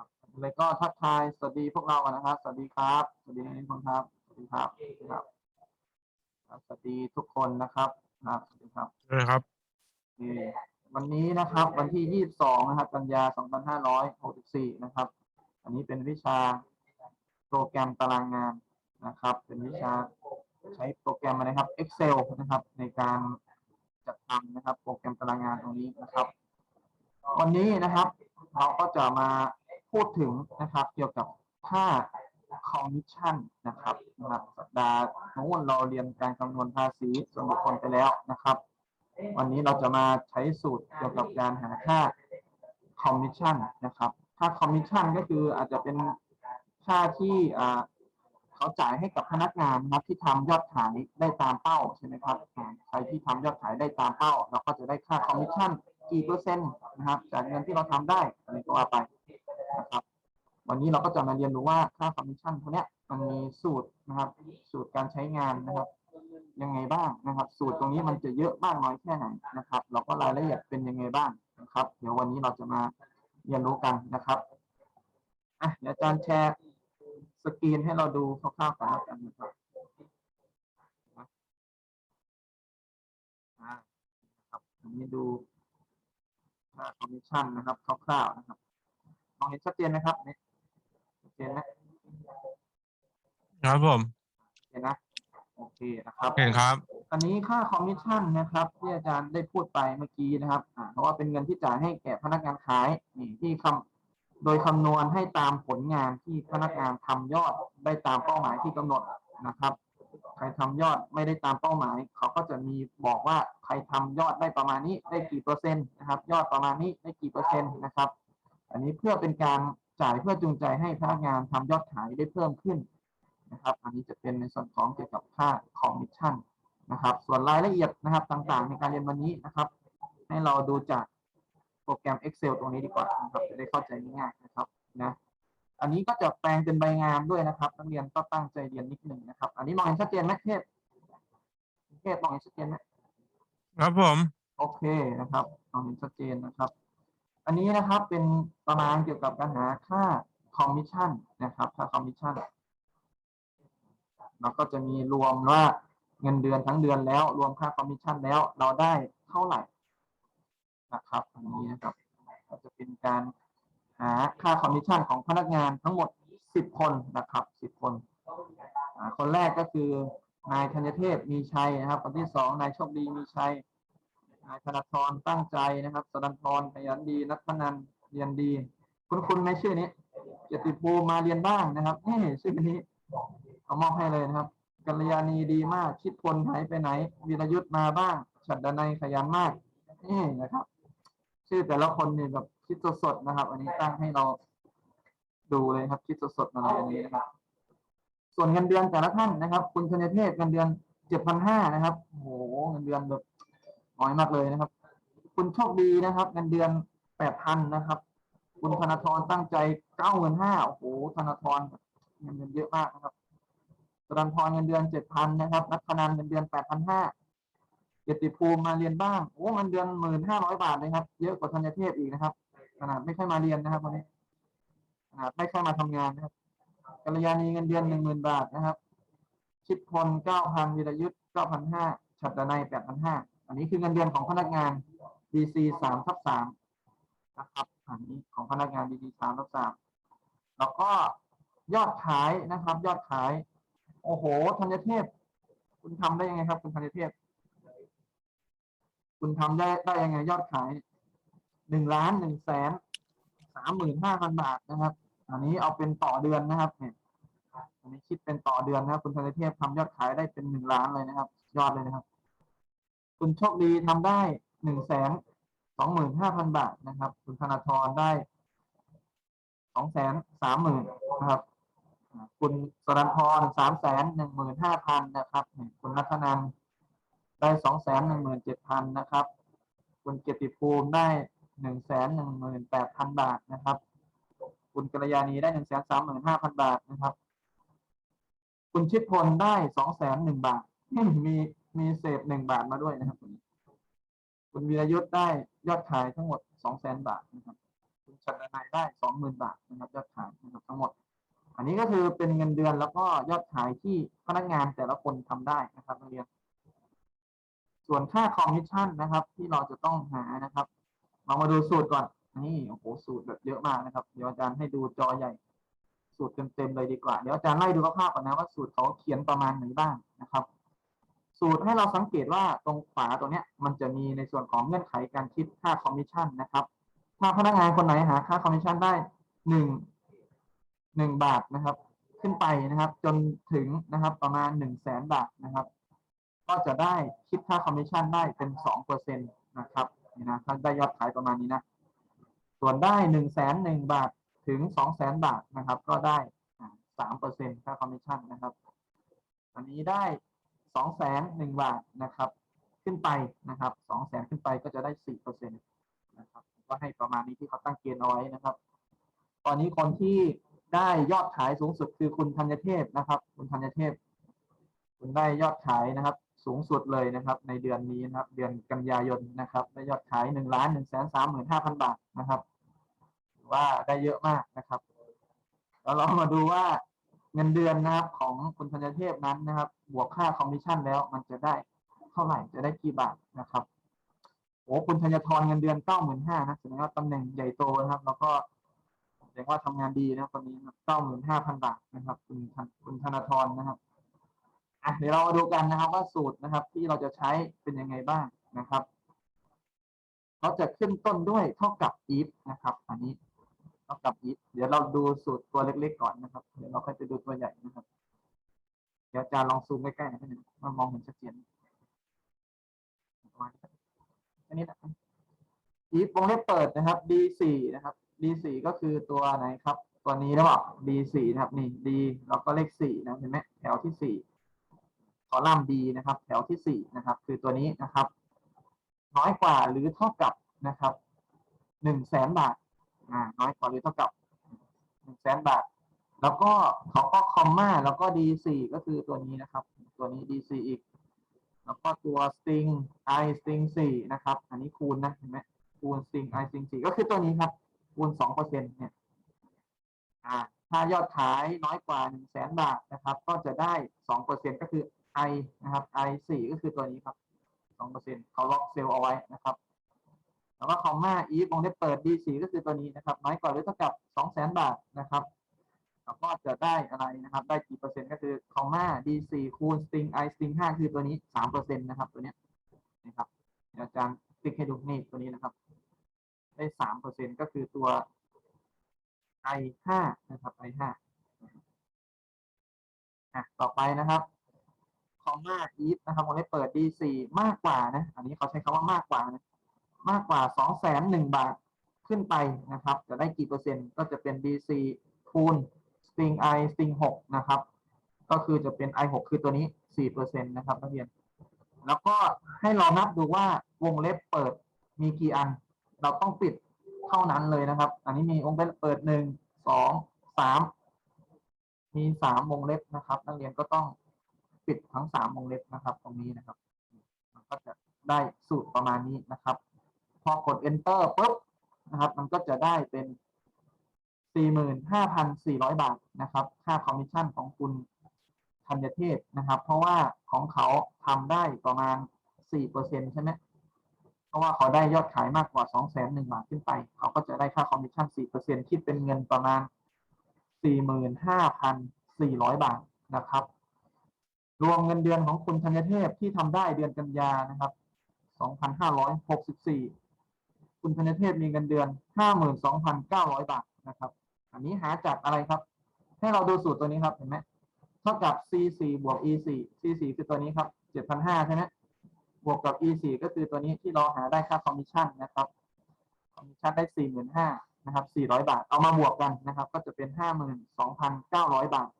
ครับแล้วก็ทักทายสวัสดีพวกเรากันนะครับ สวัสดีครับ สวัสดีทุกคนครับสวัสดีครับสวัสดีครับครับ สวัสดีทุกคนนะครับครับสวัสดีครับเลยครับโอเควันนี้นะครับ วันที่ 22 นะครับ กันยา 2564 นะครับ อันนี้เป็นวิชาโปรแกรมตารางงานนะครับ เป็นวิชาใช้โปรแกรมอะไรครับ Excel นะครับ ในการจัดทำนะครับ โปรแกรมตารางงานตรงนี้นะครับ วันนี้นะครับ เราก็จะมา พูดถึงนะครับ เกี่ยวกับค่าคอมมิชชั่นนะครับนะครับสัปดาห์นู้นเราเรียนการคำนวณภาษีส่วนบุคคลไปแล้วนะครับ วันนี้เราจะมาใช้สูตรเกี่ยวกับการหาค่าคอมมิชชั่นนะครับค่าคอมมิชชั่นก็คืออาจจะเป็นค่าที่เขาจ่ายให้กับพนักงานนะครับที่ทำยอดขายได้ตามเป้าใช่ไหมครับใครที่ทำยอดขายได้ตามเป้า เราก็จะได้ค่าคอมมิชชั่นกี่เปอร์เซ็นต์นะครับจากเงินที่เราทำได้อะไรก็ว่าไป นะครับวันนี้เราก็จะมาเรียนรู้ว่าค่าคอมมิชชั่นตัวเนี้มันมีสูตรนะครับ สูตรการใช้งานนะครับ ยังไงบ้างนะครับ สูตรตรงนี้มันจะเยอะมากน้อยแค่ไหนนะครับแล้วก็รายละเอียดเป็นยังไงบ้างนะครับ เดี๋ยววันนี้เราจะมาเรียนรู้กันนะครับอะอาจารย์แชร์สกรีนให้เราดูคร่าวๆก่อนแล้วกันนะครับอ่านะครับอันนี้ดูค่าคอมมิชชั่นนะครับคร่าวๆนะครับ มองเห็นชัดเจนไหมครับเนี่ยชัดเจนไหมครับผมเห็นนะโอเคนะครับเห็นครับ อันนี้ค่าคอมมิชชั่นนะครับ ที่อาจารย์ได้พูดไปเมื่อกี้นะครับอ่าเพราะว่าเป็นเงินที่จ่ายให้แก่พนักงานขายนี่ที่คำโดยคำนวณให้ตามผลงานที่พนักงานทำยอดได้ตามเป้าหมายที่กำหนดนะครับใครทำยอดไม่ได้ตามเป้าหมาย เขาก็จะมีบอกว่าใครทำยอดได้ประมาณนี้ได้กี่เปอร์เซ็นต์นะครับ ยอดประมาณนี้ได้กี่เปอร์เซ็นต์นะครับ อันนี้เพื่อเป็นการจ่ายเพื่อจูงใจให้พนักงานทำยอดขายได้เพิ่มขึ้นนะครับ อันนี้จะเป็นในส่วนของเกี่ยวกับค่าคอมมิชชั่นนะครับ ส่วนรายละเอียดนะครับต่างๆ ในการเรียนวันนี้นะครับ ให้เราดูจากโปรแกรม Excel ตรงนี้ดีกว่านะครับจะได้เข้าใจง่ายๆนะครับนะอันนี้ก็จะแปลงเป็นใบงานด้วยนะครับนักเรียนก็ตั้งใจเรียนนิดหนึ่งนะครับ อันนี้มองเห็นชัดเจนไหมเทพเทพมองเห็นชัดเจนไหมครับผม โอเคนะครับมองเห็นชัดเจนนะครับ อันนี้นะครับเป็นตารางเกี่ยวกับการหาค่าคอมมิชชั่นนะครับค่าคอมมิชชั่นเราก็จะมีรวมว่าเงินเดือนทั้งเดือนแล้ว รวมค่าคอมมิชชั่นแล้วเราได้เท่าไหร่นะครับอันนี้นะครับก็จะเป็นการหาค่าคอมมิชชั่นของพนักงานทั้งหมด 10 คนนะครับ 10 คนคนแรกก็คือนายธัญเทพมีชัยนะครับ คนที่สองนายโชคดีมีชัย นายธนทรตั้งใจนะครับสันทรขยันดี นัทนันเรียนดี คุณคุณไหมชื่อนี้เกียรติภูมิมาเรียนบ้างนะครับนี่ชื่อนี้เอามอบให้เลยนะครับกัลยาณีดีมาก คิดพลหายไปไหนวีรยุทธ์มาบ้างฉัดดนัยขยันมากนี่นะครับ ชื่อแต่ละคนนี่แบบคิดสดๆนะครับ อันนี้ตั้งให้เราดูเลยครับ คิดสดๆมาเลยอันนี้นะครับ ส่วนเงินเดือนแต่ละท่านนะครับ คุณธนเทพเงินเดือนเจ็ดพันห้านะครับโหเงินเดือนแบบ น้อยมากเลยนะครับ คุณโชคดีนะครับ เงินเดือนแปดพันนะครับ คุณธนาธรตั้งใจเก้าหมื่นห้าโอ้โหธนาธรเงินเดือนเยอะมากนะครับสรันพรเงินเดือนเจ็ดพันนะครับนัทธนันเงินเดือนแปดพันห้าเกียรติภูมิมาเรียนบ้างโอ้เงินเดือนหมื่นห้าร้อยบาทเลยครับ เยอะกว่าธัญเทพอีกนะครับขนาดไม่ค่อยมาเรียนนะครับวันนี้ขนาดไม่ค่อยมาทำงานนะครับกัลยาณีเงินเดือนหนึ่งหมื่นบาทนะครับ ชิดพลเก้าพันวิรยุทธ์เก้าพันห้าฉัตรนัยแปดพันห้า อันนี้คือเงินเดือนของพนักงาน BC สามทับสามนะครับ อันนี้ของพนักงาน BC สามทับสามแล้วก็ยอดขายนะครับ ยอดขาย โอ้โหธัญเทพ คุณทำได้ยังไงครับ คุณธัญเทพ คุณทำได้ได้ยังไง ยอดขายหนึ่งล้านหนึ่งแสนสามหมื่นห้าพันบาทนะครับ อันนี้เอาเป็นต่อเดือนนะครับเนี่ยอันนี้คิดเป็นต่อเดือนนะครับ คุณธัญเทพทำยอดขายได้เป็นหนึ่งล้านเลยนะครับ ยอดเลยนะครับ คุณโชคดีทำได้หนึ่งแสนสองหมื่นห้าพันบาทนะครับ คุณธนาธรได้สองแสนสามหมื่นนะครับ คุณสรันพรสามแสนหนึ่งหมื่นห้าพันนะครับ คุณนัทนันได้สองแสนหนึ่งหมื่นเจ็ดพันนะครับ คุณเกียรติภูมิได้หนึ่งแสนหนึ่งหมื่นแปดพันบาทนะครับ คุณกัลยาณีได้หนึ่งแสนสามหมื่นห้าพันบาทนะครับ คุณชิดพลได้สองแสนหนึ่งบาท มี มีเศษหนึ่งบาทมาด้วยนะครับคุณคุณวีรยุทธ์ได้ยอดขายทั้งหมดสองแสนบาทนะครับ คุณชัดนายได้สองหมื่นบาทนะครับยอดขายนะครับทั้งหมด อันนี้ก็คือเป็นเงินเดือนแล้วก็ยอดขายที่พนักงานแต่ละคนทำได้นะครับนักเรียน ส่วนค่าคอมมิชชั่นนะครับ ที่เราจะต้องหานะครับเรามาดูสูตรก่อนนี่โอ้โหสูตรแบบเยอะมากนะครับ เดี๋ยวอาจารย์ให้ดูจอใหญ่สูตรเต็มๆเลยดีกว่า เดี๋ยวอาจารย์ไล่ดูภาพก่อนนะว่าสูตรเขาเขียนประมาณไหนบ้างนะครับ สูตรให้เราสังเกตว่าตรงขวาตัวนี้มันจะมีในส่วนของเงื่อนไขการคิดค่าคอมมิชชั่นนะครับ ถ้าพนักงานคนไหนหาค่าคอมมิชชั่นได้หนึ่งหนึ่งบาทนะครับ ขึ้นไปนะครับ จนถึงนะครับประมาณหนึ่งแสนบาทนะครับ ก็จะได้คิดค่าคอมมิชชั่นได้เป็นสองเปอร์เซ็นตนะครับนี่นะถ้าได้ยอดขายประมาณนี้นะส่วนได้หนึ่งแสนหนึ่งบาทถึงสองแสนบาทนะครับ ก็ได้สามเปอร์เซ็นค่าคอมมิชชั่นนะครับ อันนี้ได้ สองแสนหนึ่งบาทนะครับ ขึ้นไปนะครับสองแสนขึ้นไปก็จะได้สี่เปอร์เซ็นต์นะครับก็ให้ประมาณนี้ที่เขาตั้งเกณฑ์เอาไว้นะครับ ตอนนี้คนที่ได้ยอดขายสูงสุดคือคุณธัญเทพนะครับ คุณธัญเทพ คุณได้ยอดขายนะครับ สูงสุดเลยนะครับ ในเดือนนี้นะครับ เดือนกันยายนนะครับ ได้ยอดขายหนึ่งล้านหนึ่งแสนสามหมื่นห้าพันบาทนะครับว่าได้เยอะมากนะครับ แล้วเรามาดูว่า เงินเดือนนะครับของคุณธัญเทพนั้นนะครับ บวกค่าคอมมิชชั่นแล้วมันจะได้เท่าไหร่จะได้กี่บาทนะครับโอ้คุณธัญทรเงินเดือนเก้าหมื่นห้านะแสดงว่าตำแหน่งใหญ่โตนะครับ แล้วก็แสดงว่าทำงานดีนะครับคนนี้เก้าหมื่นห้าพันบาทนะครับ คุณคุณธนาธรนะครับอะเดี๋ยวเรามาดูกันนะครับว่าสูตรนะครับ ที่เราจะใช้เป็นยังไงบ้างนะครับเขาจะขึ้นต้นด้วยเท่ากับ if นะครับ อันนี้ เท่ากับ if เดี๋ยวเราดูสูตรตัวเล็กๆก่อนนะครับ เดี๋ยวเราค่อยไปดูตัวใหญ่นะครับ เดี๋ยวอาจารย์ลองซูมใกล้ๆหน่อยนะมามองเห็นชัดเจนประมาณนี้อันนี้นะ if วงเล็บเปิดนะครับ d4 นะครับ d4 ก็คือตัวไหนครับ ตัวนี้หรือเปล่า d4 นะครับนี่ d แล้วก็เลข4นะเห็นไหมแถวที่4คอลัมน์ d นะครับ แถวที่4นะครับ คือตัวนี้นะครับ น้อยกว่าหรือเท่ากับนะครับ1แสนบาท น้อยกว่าหรือเท่ากับ1แสนบาท แล้วก็เขาก็คอมมาแล้วก็ d4 ก็คือตัวนี้นะครับ ตัวนี้ d4 อีก แล้วก็ตัว string i string 4นะครับ อันนี้คูณนะเห็นไหมคูณ string i string 4ก็คือตัวนี้ครับคูณ2เปอร์เซ็นต์เนี่ยอ่าถ้ายอดขายน้อยกว่า1แสนบาทนะครับ ก็จะได้2เปอร์เซ็นต์ก็คือ i นะครับ i 4ก็คือตัวนี้ครับ2เปอร์เซ็นต์เขาล็อกเซลล์เอาไว้นะครับ วก็คอมมา if วงเล็บเปิด d4 ก็คือตัวนี้นะครับน้อยกว่าหรือเท่ากับ2แสนบาทนะครับแล้วก็จะได้อะไรนะครับ ได้กี่เปอร์เซ็นต์ก็คือคอมมา d4 คูณ string i string 5คือตัวนี้3เปอร์เซ็นต์นะครับ ตัวเนี้ยนะครับอาจารย์ติ๊กให้ดูนี่ตัวนี้นะครับ ได้สามเปอร์เซ็นต์ก็คือตัว i ห้านะครับ i ห้าอะต่อไปนะครับคอมมา if นะครับผมได้เปิด d4 มากกว่านะ อันนี้เขาใช้คำว่ามากกว่านะ มากกว่าสองแสนหนึ่งบาทขึ้นไปนะครับ จะได้กี่เปอร์เซ็นต์ก็จะเป็น dc คูณ string i string หกนะครับ ก็คือจะเป็น i หกคือตัวนี้สี่เปอร์เซ็นต์นะครับนักเรียน แล้วก็ให้เรานับดูว่าวงเล็บเปิดมีกี่อัน เราต้องปิดเท่านั้นเลยนะครับ อันนี้มีวงเล็บเปิดหนึ่งสองสามมีสามวงเล็บนะครับ นักเรียนก็ต้องปิดทั้งสามวงเล็บนะครับ ตรงนี้นะครับ ก็จะได้สูตรประมาณนี้นะครับ พอกด enter ปุ๊บนะครับมันก็จะได้เป็น 45,400 บาทนะครับ ค่าคอมมิชชั่นของคุณธัญเทพนะครับ เพราะว่าของเขาทำได้ประมาณ 4%ใช่ไหมเพราะว่าเขาได้ยอดขายมากกว่า 2 0 0 0 0 0 บาทขึ้นไป เขาก็จะได้ค่าคอมมิชชั่น 4%คิดเป็นเงินประมาณ 45,400 บาทนะครับ รวมเงินเดือนของคุณธัญเทพที่ทำได้เดือนกันยานะครับ 2,564 คุณธัญเทพมีเงินเดือน 52,900 บาทนะครับ อันนี้หาจากอะไรครับ ให้เราดูสูตรตัวนี้ครับเห็นไหมเท่ากับ C4 บวก E4 C4 คือตัวนี้ครับ 7,500 ใช่ไหมบวกกับ E4 ก็คือตัวนี้ที่เราหาได้ค่าคอมมิชชั่นนะครับ คอมมิชชั่นได้ 45,000นะครับ 400 บาท เอามาบวกกันนะครับ ก็จะเป็น 52,900 บาท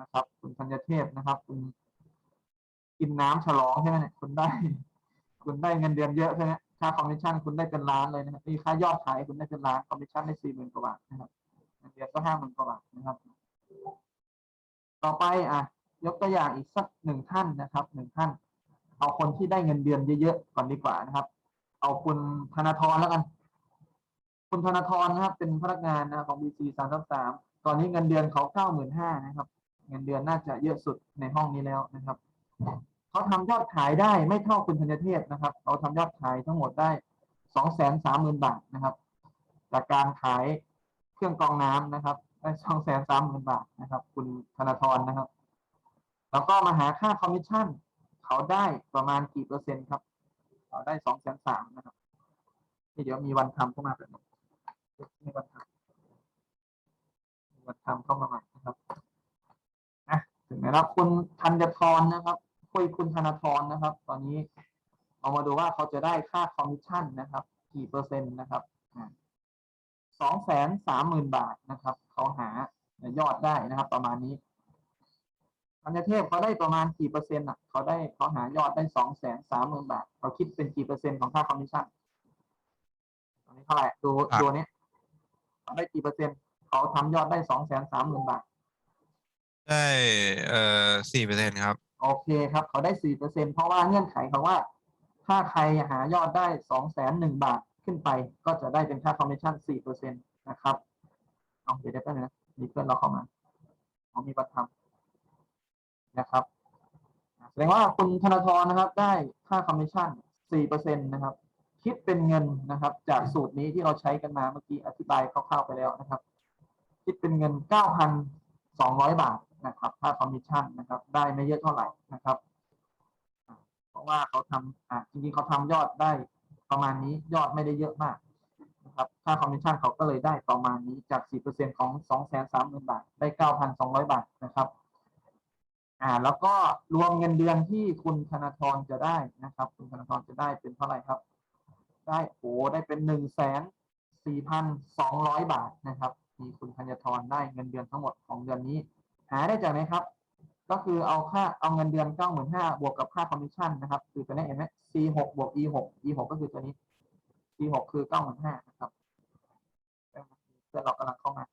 นะครับ คุณธัญเทพนะครับ คุณกินน้ำฉลองใช่ไหมเนี่ยคุณได้ คุณได้เงินเดือนเยอะใช่ไหม ค่าคอมมิชชั่นคุณได้เป็นล้านเลยนะครับนี่ค่ายอดขายคุณได้เป็นล้านคอมมิชชั่นได้สี่หมื่นกว่าบาทนะครับเงินเดือนก็ห้าหมื่นกว่าบาทนะครับ ต่อไปอะยกตัวอย่างอีกสักหนึ่งท่านนะครับหนึ่งท่าน เอาคนที่ได้เงินเดือนเยอะๆก่อนดีกว่านะครับ เอาคุณธนาธรแล้วกันคุณธนาธรนะครับ เป็นพนักงานนะครับของ BC สามสามตอนนี้เงินเดือนเขาเก้าหมื่นห้านะครับ เงินเดือนน่าจะเยอะสุดในห้องนี้แล้วนะครับ เขาทำยอดขายได้ไม่เท่าคุณธัญเทพนะครับเขาทำยอดขายทั้งหมดได้สองแสนสามหมื่นบาทนะครับจากการขายเครื่องกรองน้ำนะครับได้สองแสนสามหมื่นบาทนะครับ คุณธนาธรนะครับ แล้วก็มาหาค่าคอมมิชชั่น เขาได้ประมาณกี่เปอร์เซ็นต์ครับ เขาได้สองแสนสามนะครับนี่เดี๋ยวมีวันทำเข้ามาแบบนี้มีวันทำมีวันทำเข้ามาใหม่นะครับอะถึงแล้วคุณธัญทรนะครับ คุยคุณธนาธรนะครับ ตอนนี้เอามาดูว่าเขาจะได้ค่าคอมมิชชั่นนะครับ กี่เปอร์เซ็นต์นะครับสองแสนสามหมื่นบาทนะครับ เขาหายอดได้นะครับ ประมาณนี้ธัญเทพเขาได้ประมาณกี่เปอร์เซ็นต์อะเขาได้เขาหายอดได้สองแสนสามหมื่นบาทเขาคิดเป็นกี่เปอร์เซ็นต์ของค่าคอมมิชชั่นตอนนี้เท่าไหร่ดูครับตัวนี้เขาได้กี่เปอร์เซ็นต์เขาทำยอดได้สองแสนสามหมื่นบาท ได้เอ่อสี่เปอร์เซ็นครับ โอเคครับเขาได้สี่เปอร์เซ็นเพราะว่าเงื่อนไขเขาว่า ถ้าใครหายอดได้สองแสนหนึ่งบาทขึ้นไป ก็จะได้เป็นค่าคอมมิชชั่นสี่เปอร์เซ็นตนะครับเอาเดี๋ยวได้แป๊บนึงนะมีเพื่อนเราเข้ามาเขามีบัตรทำนะครับแสดงว่าคุณธนาธรนะครับ ได้ค่าคอมมิชชั่นสี่เปอร์เซ็นตนะครับ คิดเป็นเงินนะครับ จากสูตรนี้ที่เราใช้กันมาเมื่อกี้อธิบายคร่าวๆไปแล้วนะครับ คิดเป็นเงินเก้าพันสองร้อยบาท นะครับค่าคอมมิชชั่นนะครับ ได้ไม่เยอะเท่าไหร่นะครับ เพราะว่าเขาทำอ่าจริงๆเขาทำยอดได้ประมาณนี้ยอดไม่ได้เยอะมากนะครับ ค่าคอมมิชชั่นเขาก็เลยได้ประมาณนี้จาก 4%ของ 230,000 บาท ได้ 9,200 บาทนะครับ อ่า แล้วก็รวมเงินเดือนที่คุณธนาธรจะได้นะครับ คุณธนาธรจะได้เป็นเท่าไหร่ครับ ได้โอ้ได้เป็น 1 4 2 0 0 บาทนะครับที่คุณธัญธรได้เงินเดือนทั้งหมดของเดือนนี้ หาได้จากไหนครับ ก็คือเอาค่าเอาเงินเดือนเก้าหมื่นห้าบวกกับค่าคอมมิชชั่นนะครับคือตัวนี้เห็นไหม C หกบวก E หก E หกก็คือตัวนี้ C หกคือเก้าหมื่นห้านะครับเพื่อนเรากำลังเข้ามา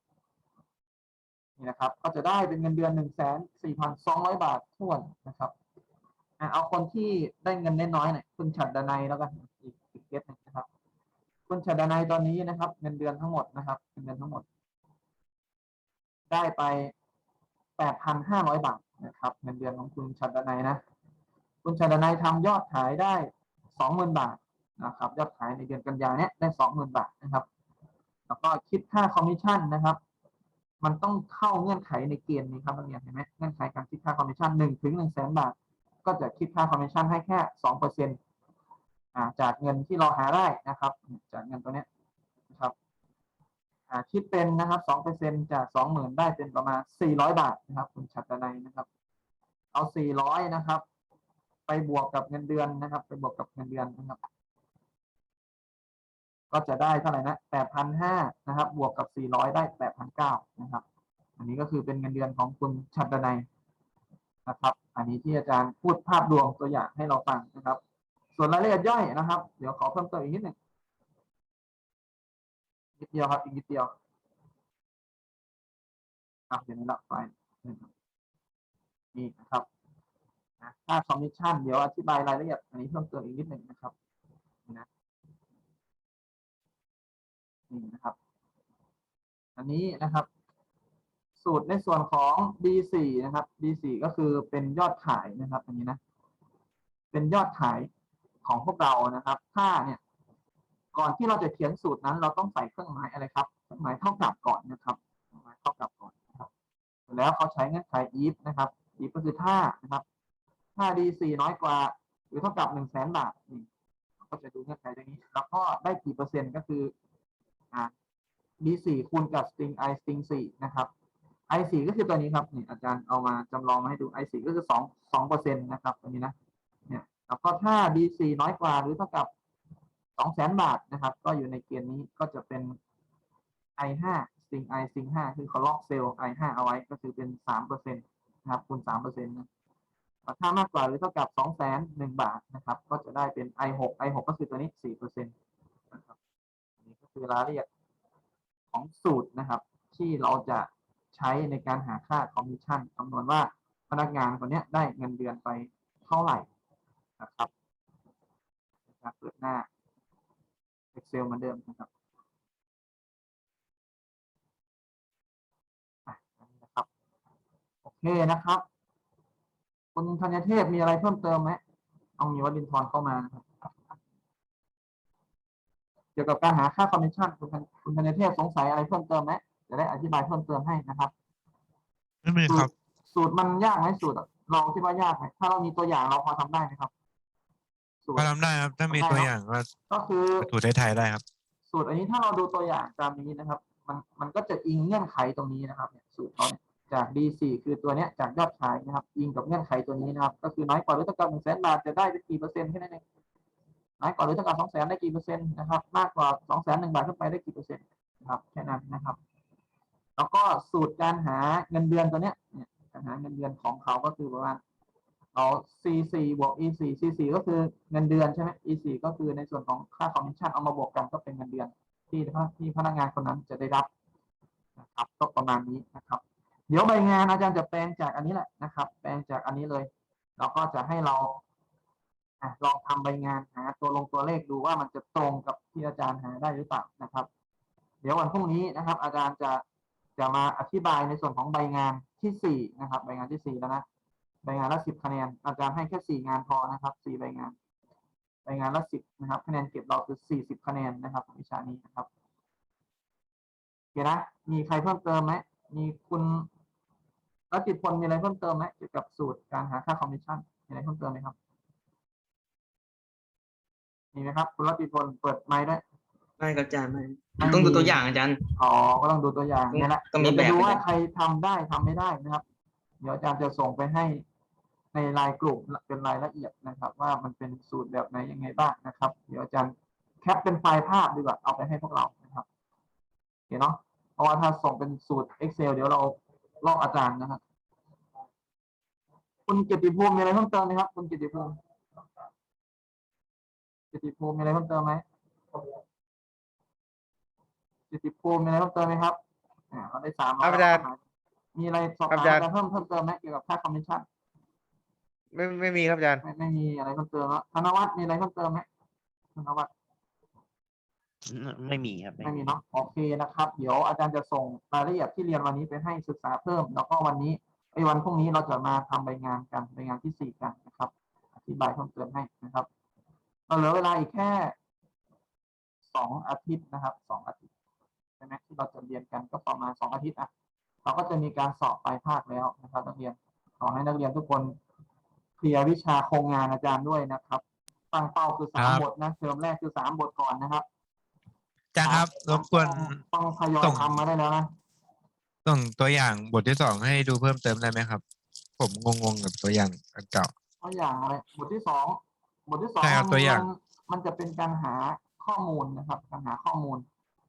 นี่นะครับ ก็จะได้เป็นเงินเดือนหนึ่งแสนสี่พันสองร้อยบาททวนนะครับเอาคนที่ได้เงินน้อยๆหน่อยคุณฉัดดนัยแล้วกันอีกอีกเคสหนึงนะครับ คุณฉัดดนัยตอนนี้นะครับ เงินเดือนทั้งหมดนะครับเงินเดือนทั้งหมด ได้ไป 8,500 บาทนะครับเงินเดือนของคุณชัดนัยนะ คุณชัดนัยทำยอดขายได้ 20,000 บาทนะครับยอดขายในเดือนกันยาเนี้ยได้ 20,000 บาทนะครับ แล้วก็คิดค่าคอมมิชชั่นนะครับ มันต้องเข้าเงื่อนไขในเกณฑ์นี้ครับนักเรียนเห็นไหมเงื่อนไขการคิดค่าคอมมิชชั่น1ถึง1แสนบาท ก็จะคิดค่าคอมมิชชั่นให้แค่2เปอร์เซ็นต์จากเงินที่เราหาได้นะครับ จากเงินตัวเนี้ย คิดเป็นนะครับสองเปอร์เซ็นจากสองหมื่นได้เป็นประมาณสี่ร้อยบาทนะครับ คุณชัดดนัยนะครับ เอาสี่ร้อยนะครับ ไปบวกกับเงินเดือนนะครับ ไปบวกกับเงินเดือนนะครับ ก็จะได้เท่าไหร่นะแปดพันห้านะครับ บวกกับสี่ร้อยได้แปดพันเก้านะครับ อันนี้ก็คือเป็นเงินเดือนของคุณชัดดนัยนะครับ อันนี้ที่อาจารย์พูดภาพรวมตัวอย่างให้เราฟังนะครับ ส่วนรายละเอียดย่อยนะครับ เดี๋ยวขอเพิ่มเติมอีกนิดหนึ่ง นิดเดียวครับ อีกนิดเดียวอะเดี๋ยวนี้ละไฟล์นะครับนี่นะครับอะค่าคอมมิชชั่นเดี๋ยวอธิบายรายละเอียดอันนี้เพิ่มเติมอีกนิดหนึ่งนะครับนี่นะนี่นะครับ อันนี้นะครับ สูตรในส่วนของ B4 นะครับ B4 ก็คือเป็นยอดขายนะครับ อันนี้นะ เป็นยอดขายของพวกเรานะครับถ้าเนี่ย ก่อนที่เราจะเขียนสูตรนั้น เราต้องใส่เครื่องหมายอะไรครับเครื่องหมายเท่ากับก่อนนะครับเครื่องหมายเท่ากับก่อนนะครับแล้วเขาใช้เงื่อนไข if นะครับ if ก็คือถ้านะครับถ้า d4 น้อยกว่า หรือเท่ากับหนึ่งแสนบาทนี่ก็จะดูเงื่อนไขตรงนี้ แล้วก็ได้กี่เปอร์เซ็นต์ก็คืออ่า d4 คูณกับ string i string 4นะครับ i4 ก็คือตัวนี้ครับนี่อาจารย์เอามาจำลองมาให้ดู i4 ก็คือสองสองเปอร์เซ็นต์นะครับตัวนี้นะเนี่ยแล้วก็ถ้า d4 น้อยกว่าหรือเท่ากับ สองแสนบาทนะครับ ก็อยู่ในเกณฑ์นี้ก็จะเป็น i ห้า string i string ห้าคือเขาล็อกเซลล์ i ห้าเอาไว้ก็คือเป็นสามเปอร์เซ็นต์นะครับคูณสามเปอร์เซ็นต์นะถ้ามากกว่าหรือเท่ากับสองแสนหนึ่งบาทนะครับ ก็จะได้เป็น i หก i หกก็คือตัวนี้สี่เปอร์เซ็นต์นะครับอันนี้ก็คือรายละเอียดของสูตรนะครับ ที่เราจะใช้ในการหาค่าคอมมิชชั่นคำนวณว่าพนักงานคนเนี้ยได้เงินเดือนไปเท่าไหร่นะครับเปิดหน้า เซลล์เหมือนเดิมนะครับ โอเคนะครับ คุณธัญเทพมีอะไรเพิ่มเติมไหมเอามีวัดดินทรเข้ามานะครับเกี่ยวกับการหาค่าคอมมิชชั่นคุณคุณธัญเทพสงสัยอะไรเพิ่มเติมไหมจะได้อธิบายเพิ่มเติมให้นะครับไม่มีครับ สูตรมันยากไหมสูตรเราคิดว่ายากไหมถ้าเรามีตัวอย่างเราพอทำได้ไหมครับ สูตก็ร ทำได้ครับ ถ้ามีตัวอย่างก็ก็คือถูไทยๆได้ครับ สูตรอันนี้ถ้าเราดูตัวอย่างตามนี้นะครับ มันมันก็จะอิงเงื่อนไขตรงนี้นะครับเนี่ยสูตรเขาเนี่ยจาก D4 คือตัวเนี้ยจากยอดขายนะครับ อิงกับเงื่อนไขตัวนี้นะครับ ก็คือน้อยกว่าหรือเท่ากับหนึ่งแสนบาทจะได้ไปกี่เปอร์เซ็นต์แค่นั้นเองน้อยกว่าหรือเท่ากับสองแสนได้กี่เปอร์เซ็นต์นะครับมากกว่าสองแสนหนึ่งบาทขึ้นไปได้กี่เปอร์เซ็นต์นะครับแค่นั้นนะครับ แล้วก็สูตรการหาเงินเดือนตัวเนี้ยเนี่ยการหาเงินเดือนของเขาก็คือประมาณ เอา C4 บวก E4 C4 ก็คือเงินเดือนใช่ไหม E4 ก็คือในส่วนของค่าคอมมิชชั่นเอามาบวกกันก็เป็นเงินเดือน ที่ที่พนักงานคนนั้นจะได้รับนะครับก็ประมาณนี้นะครับ เดี๋ยวใบงานอาจารย์จะแปลงจากอันนี้แหละนะครับ แปลงจากอันนี้เลย เราก็จะให้เราลองทำใบงานหาตัวลงตัวเลขดูว่ามันจะตรงกับที่อาจารย์หาได้หรือเปล่านะครับ เดี๋ยววันพรุ่งนี้นะครับ อาจารย์จะจะมาอธิบายในส่วนของใบงานที่สี่นะครับ ใบงานที่สี่แล้วนะ ใบงานละสิบคะแนน อาจารย์ให้แค่สี่งานพอนะครับสี่ใบงานใบงานละสิบนะครับคะแนนเก็บเราคือสี่สิบคะแนนนะครับวิชานี้นะครับโอเคนะมีใครเพิ่มเติมไหมมีคุณรัติพลมีอะไรเพิ่มเติมไหมเกี่ยวกับสูตรการหาค่าคอมมิชชั่นมีอะไรเพิ่มเติมไหมครับมีไหมครับ คุณรัติพลเปิดไมค์ด้วยไม่ครับอาจารย์ไม่ไม่ต้องดูมีตัวอย่างอาจารย์อ๋อก็ต้องดูตัวอย่างเนี่ยแหละต้องมีเดี๋ยวจะดูแบบว่าด้วยใครทำได้ทำไม่ได้นะครับ เดี๋ยวอาจารย์จะส่งไปให้ ในรายกลุ่มเป็นรายละเอียดนะครับ ว่ามันเป็นสูตรแบบไหนยังไงบ้างนะครับ เดี๋ยวอาจารย์แคปเป็นไฟล์ภาพดีกว่าเอาไปให้พวกเรานะครับโอเคเนาะเพราะว่าถ้าส่งเป็นสูตร Excel เดี๋ยวเราลอกอาจารย์นะครับคุณเกียรติภูมิมีอะไรเพิ่มเติมไหมครับคุณเกียรติภูมิเกียรติภูมิมีอะไรเพิ่มเติมไหมจิติภูมิมีอะไรเพิ่มเติมไหมครับอ่าเขาได้สามครับอาจารย์มีอะไรสอบครับถามอาจารย์อะไรเพิ่มเพิ่มเติมไหมเกี่ยวกับค่าคอมมิชชั่น ไม่ไม่มีครับอาจารย์ไม่ไม่มีอะไรเพิ่มเติมแล้วธนวัฒน์มีอะไรเพิ่มเติมไหมธนวัฒน์ไม่มีครับไม่มีเนาะโอเคนะครับ เดี๋ยวอาจารย์จะส่งรายละเอียดที่เรียนวันนี้ไปให้ศึกษาเพิ่ม แล้วก็วันนี้ไอ้วันพรุ่งนี้เราจะมาทำใบงานกันใบงานที่สี่กันนะครับ อธิบายเพิ่มเติมให้นะครับเราเหลือเวลาอีกแค่สองอาทิตย์นะครับสองอาทิตย์ใช่ไหมที่เราจะเรียนกันก็ประมาณสองอาทิตย์อะเราก็จะมีการสอบปลายภาคแล้วนะครับนักเรียน ขอให้นักเรียนทุกคน เคลียร์วิชาโครงงานอาจารย์ด้วยนะครับตั้งเป้าคือสามครับบทนะเทอมแรกคือสามบทก่อนนะครับอาจารย์ครับรบกวนต้องทยอยส่งทำมาได้แล้วนะส่งตัวอย่างบทที่สองให้ดูเพิ่มเติมได้ไหมครับ ผมงงๆกับตัวอย่างอันเก่าตัวอย่างอะไรบทที่สองบทที่สองใช่ครับตัวอย่างมันมันจะเป็นการหาข้อมูลนะครับการหาข้อมูล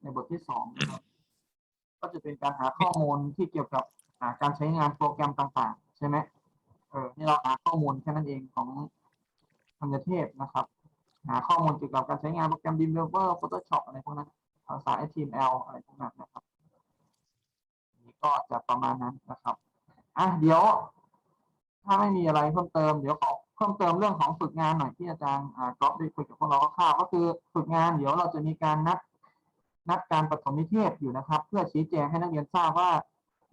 ในบทที่สองนะครับก็จะเป็นการหาข้อมูลที่เกี่ยวกับอ่าการใช้งานโปรแกรมต่าง ๆ ใช่ไหม เออนี่เราหาข้อมูลแค่นั้นเองของธัญเทพนะครับ หาข้อมูลเกี่ยวกับการใช้งานโปรแกรม Developer Photoshop อะไรพวกนั้นภาษา HTML อะไรพวกนั้นนะครับนี่ก็จะประมาณนั้นนะครับอะเดี๋ยว ถ้าไม่มีอะไรเพิ่มเติมเดี๋ยวขอเพิ่มเติมเรื่องของฝึกงานหน่อยที่อาจารย์อ่ากรอบได้คุยกับพวกเราคร่าวก็คือฝึกงานเดี๋ยวเราจะมีการนัดนัดการปฐมนิเทศอยู่นะครับ เพื่อชี้แจงให้นักเรียนทราบว่า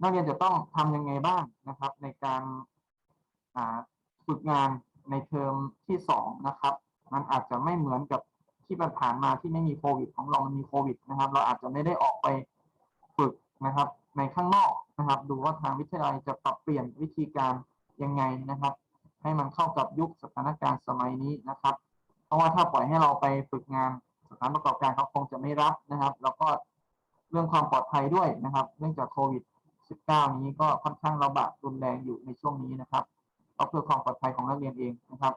นักเรียนจะต้องทำยังไงบ้างนะครับ ในการ ฝึกงานในเทอมที่สองนะครับ มันอาจจะไม่เหมือนกับที่ผ่านมาที่ไม่มีโควิด ของเรามันมีโควิดนะครับ เราอาจจะไม่ได้ออกไปฝึกนะครับ ในข้างนอกนะครับ ดูว่าทางวิทยาลัยจะปรับเปลี่ยนวิธีการยังไงนะครับ ให้มันเข้ากับยุคสถานการณ์สมัยนี้นะครับ เพราะว่าถ้าปล่อยให้เราไปฝึกงานสถานประกอบการเขาคงจะไม่รับนะครับ แล้วก็เรื่องความปลอดภัยด้วยนะครับ เนื่องจากโควิด 19 นี้ก็ค่อนข้างระบาดรุนแรงอยู่ในช่วงนี้นะครับ ก็เพื่อความปลอดภัยของนักเรียนเองนะครับ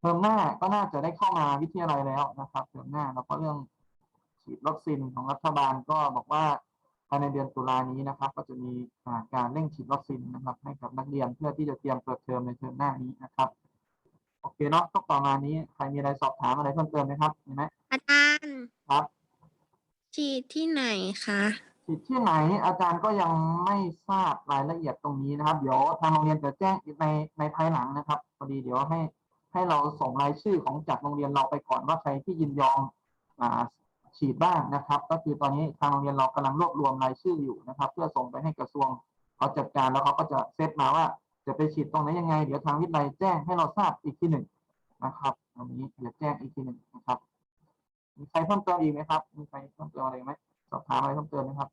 เทอมหน้าก็น่าจะได้เข้ามาวิทยาลัยแล้วนะครับเทอมหน้าแล้วก็เรื่องฉีดวัคซีนของรัฐบาลก็บอกว่าภายในเดือนตุลานี้นะครับ ก็จะมีอ่าการเร่งฉีดวัคซีนนะครับ ให้กับนักเรียนเพื่อที่จะเตรียมเปิดเทอมในเทอมหน้านี้นะครับ โอเคเนาะก็ประมาณนี้ใครมีอะไรสอบถามอะไรเพิ่มเติมไหมครับมีไหมอาจารย์ครับ ฉีดที่ไหนคะ ฉีดที่ไหนอาจารย์ก็ยังไม่ทราบรายละเอียดตรงนี้นะครับ เดี๋ยวทางโรงเรียนจะแจ้งในในภายหลังนะครับพอดีเดี๋ยวให้ให้เราส่งรายชื่อของจากโรงเรียนเราไปก่อนว่าใครที่ยินยอมอ่าฉีดบ้างนะครับ ก็คือตอนนี้ทางโรงเรียนเรากำลังรวบรวมรายชื่ออยู่นะครับ เพื่อส่งไปให้กระทรวงเขาจัดการแล้วเขาก็จะเซตมาว่า จะไปฉีดตรงไหนยังไง เดี๋ยวทางวิทยาลัยแจ้งให้เราทราบอีกทีหนึ่งนะครับอันนี้เดี๋ยวแจ้งอีกทีหนึ่งนะครับ มีใครเพิ่มเติมอีกไหมครับ มีใครเพิ่มเติมอะไรไหมสอบถามอะไรเพิ่มเติมไหมครับ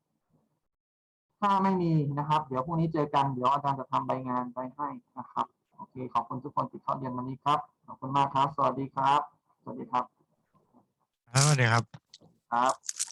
ถ้าไม่มีนะครับ เดี๋ยวพรุ่งนี้เจอกัน เดี๋ยวอาจารย์จะทำใบงานไปให้นะครับ โอเค ขอบคุณทุกคนที่เข้าเรียนวันนี้ครับ ขอบคุณมากครับ สวัสดีครับ สวัสดีครับครับสวัสดีครับ ครับ